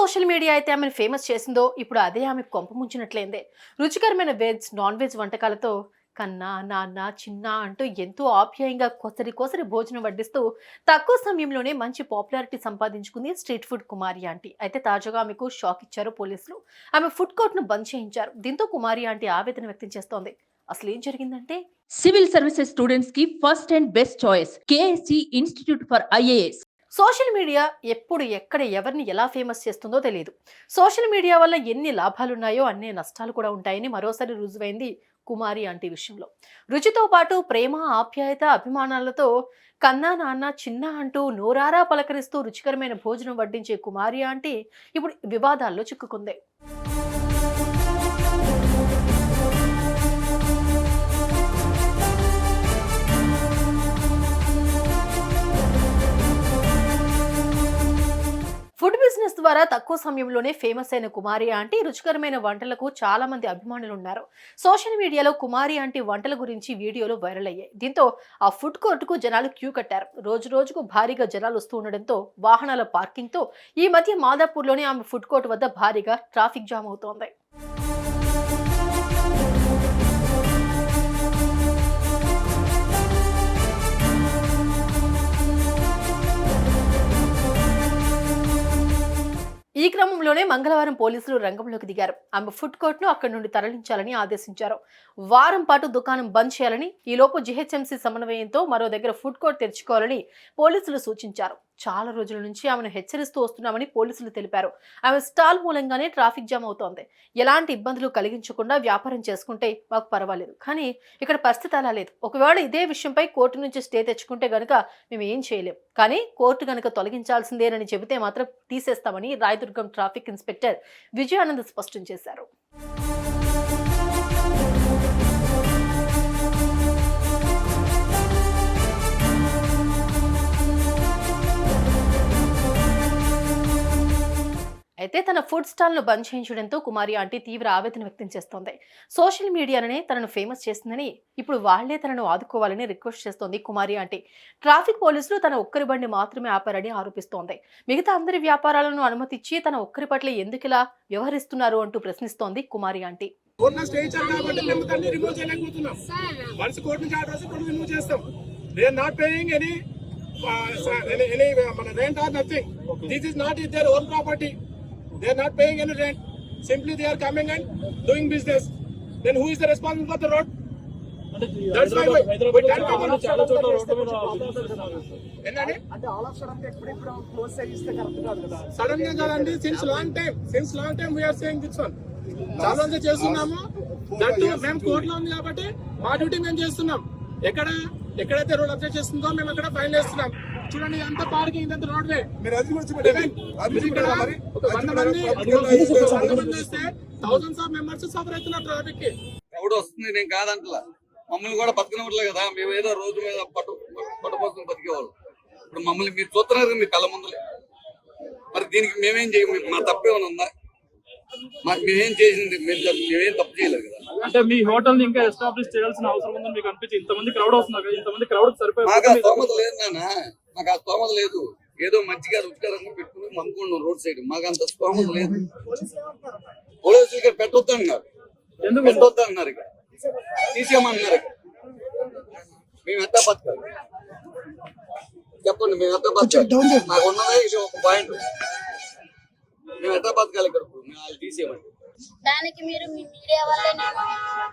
Social media అయితే ఆమెను famous చేసిందో ఇప్పుడు అదే ఆమె కొంప ముంచినట్లయిందే. రుచికరమైన వెజ్ నాన్ వెజ్ వంటకాలతో కన్నా నాన్న చిన్న అంటూ ఎంతో ఆప్యాయంగా కొసరి కొసరి భోజనం వడ్డిస్తూ తక్కువ సమయంలోనే మంచి పాపులారిటీ సంపాదించుకుంది స్ట్రీట్ ఫుడ్ కుమారి ఆంటీ. అయితే తాజాగా ఆమెకు షాక్ ఇచ్చారు పోలీసులు. ఆమె ఫుడ్ కోర్ట్ను బంద్ చేయించారు. దీంతో కుమారి ఆంటీ ఆవేదన వ్యక్తం చేస్తోంది. అసలు ఏం జరిగిందంటే? సివిల్ సర్వీసెస్ స్టూడెంట్స్కి first and best choice KSC institute for IAS. Social media ఎప్పుడు ఎక్కడ ఎవరిని ఎలా ఫేమస్ చేస్తుందో తెలియదు సోషల్ మీడియా వల్ల ఎన్ని లాభాలున్నాయో అన్ని నష్టాలు కూడా ఉంటాయని మరోసారి రుజువైంది కుమారి ఆంటీ విషయంలో. రుచితో పాటు ప్రేమ ఆప్యాయత అభిమానాలతో కన్నా నాన్న చిన్న అంటూ నోరారా పలకరిస్తూ రుచికరమైన భోజనం వడ్డించే కుమారి ఆంటీ ఇప్పుడు వివాదాల్లో చిక్కుకుంది. ఫుడ్ బిజినెస్ ద్వారా తక్కువ సమయంలోనే ఫేమస్ అయిన కుమారి ఆంటీ రుచికరమైన వంటలకు చాలా మంది అభిమానులు ఉన్నారు సోషల్ మీడియాలో కుమారి ఆంటీ వంటల గురించి వీడియోలు వైరల్ అయ్యాయి. దీంతో ఆ ఫుడ్ కోర్టుకు జనాలు క్యూ కట్టారు. రోజు రోజుకు భారీగా జనాలు వస్తూ ఉండడంతో వాహనాల పార్కింగ్తో ఈ మధ్య మాదాపూర్లోని ఆమె ఫుడ్ కోర్ట్ వద్ద భారీగా ట్రాఫిక్ జామ్ అవుతోంది. ఈ క్రమంలోనే మంగళవారం పోలీసులు రంగంలోకి దిగారు. ఆమె ఫుడ్ కోర్ట్ను అక్కడి నుండి తరలించాలని ఆదేశించారు. వారం పాటు దుకాణం బంద్ చేయాలని ఈలోపు జిహెచ్ఎంసీ సమన్వయంతో మరో దగ్గర ఫుడ్ కోర్ట్ తెరుచుకోవాలని పోలీసులు సూచించారు. చాలా రోజుల నుంచి ఆమెను హెచ్చరిస్తూ వస్తున్నామని పోలీసులు తెలిపారు. ఆమె స్టాల్ మూలంగానే ట్రాఫిక్ జామ్ అవుతోంది. ఎలాంటి ఇబ్బందులు కలిగించకుండా వ్యాపారం చేసుకుంటే మాకు పర్వాలేదు. కానీ ఇక్కడ పరిస్థితి అలా లేదు. ఒకవేళ ఇదే విషయంపై కోర్టు నుంచి స్టే తెచ్చుకుంటే గనుక మేము ఏం చేయలేం. కానీ కోర్టు గనుక తొలగించాల్సిందేనని చెబితే మాత్రం తీసేస్తామని రాయదుర్గం ట్రాఫిక్ ఇన్స్పెక్టర్ విజయానంద్ స్పష్టం చేశారు. అయితే తన ఫుడ్ స్టాల్ను బంద్ చేయించడంతో కుమారి ఆంటీ తీవ్ర ఆవేదన వ్యక్తం చేస్తోంది. సోషల్ మీడియానే తనను ఫేమస్ చేసిందని ఇప్పుడు వాళ్ళే తనను ఆదుకోవాలని రిక్వెస్ట్ చేస్తోంది కుమారి ఆంటీ. ట్రాఫిక్ పోలీసులు తన ఒక్కరి బండి మాత్రమే ఆపారని ఆరోపిస్తోంది. మిగతా అందరి వ్యాపారాలను అనుమతిచ్చి తన ఒక్కరి పట్ల ఎందుకు ఇలా వ్యవహరిస్తున్నారు అంటూ ప్రశ్నిస్తోంది కుమారి ఆంటీ. కోర్టులో స్టే ఇచ్చారు కాబట్టి మేము దాన్ని రిమూవ్ చేయలేకపోతున్నాం. వన్స్ కోర్టు నుంచి ఆర్డర్ వస్తే కోర్టు రిమూవ్ చేస్తాం they are not paying any any మన rent or nothing this is not is their own property they are not paying any rent simply they are coming and doing business then who is the responsible for the road That's why we- we can't come on. ఏంటండి? సడన్గా కాదండి since long time since long time we are saying this one చాలా రోజులు చేస్తున్నాము. That మేము కోర్టులో ఉంది కాబట్టి మా డ్యూటీ మేము చేస్తున్నాం. ఎక్కడ ఎక్కడైతే రోడ్ అబ్జెక్ట్ చేస్తుందో మేము అక్కడ ఫైన్ వేస్తున్నాం. చూడండి ఇదంతా పార్కింగ్ ఇదంతా రోడ్ వే మీరు అది కూడా మీరు వంద మంది. వంద వస్తే థౌసండ్స్ ఆఫ్ మెంబర్స్ సఫర్ అవుతున్నారు ట్రాఫిక్కి. ఎవడు వస్తుంది నేను కాదంటలా. మమ్మల్ని కూడా బతకనివ్వట్లే కదా. మేము ఏదో రోజు మీద పట్టు పట్టుపోతుంది బతికేవాళ్ళు. ఇప్పుడు మమ్మల్ని మీరు చూస్తున్నారు కదా మీ కళ్ళ ముందులే. మరి దీనికి మేమేం చేయం మా తప్పేమైనా ఉందా? మాకు మేమేం చేసింది? మేము తప్పు- మేమేం తప్పు చేయలేదు కదా. అంటే మీ హోటల్ ఇంకా ఎస్టాబ్లిష్ చేయాల్సిన అవసరం ఉందని మీకు అనిపించి ఇంతమంది క్రౌడ్ వస్తున్నారు కదా ఇంతమంది క్రౌడ్ సరిపోయి లేదు నాన్న. మాకు ఆ స్తోమత లేదు. ఏదో మంచిగా రుచికరంగా పెట్టుకుని అమ్ముకున్నాం రోడ్ సైడ్. మాకు అంత స్తోమత లేదు. పోలీసులు ఇక్కడ పెట్టొద్దు అన్నారు. ఎందుకు? పెట్టొద్దు అన్నారు ఇక్కడ తీసేయమన్నారు ఇక్కడ మేము ఎంత బతకాలి? చెప్పండి మేము ఎంత బతకాలి? నాకు ఉన్నదే ఇది ఒక పాయింట్ మేము ఎంత బతకాలి ఇక్కడ? ఇప్పుడు మేము వాళ్ళు తీసేయమండి. దానికి మీరు మీ మీడియా వల్లే నేను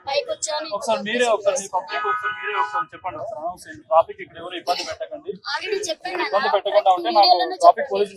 పైకి వచ్చాను. ఒకసారి మీరే ఒకసారి మీ పబ్లిక్ ఒకసారి మీరే ఒకసారి చెప్పండి. ఒకసారి అనౌన్స్ చేయండి. ట్రాఫిక్ ఇక్కడ ఎవరు ఇబ్బంది పెట్టకండి. ఆల్రెడీ చెప్పాను ఇబ్బంది పెట్టకుండా ఉంటే నాకు ట్రాఫిక్ చెప్పండి. పోలీసు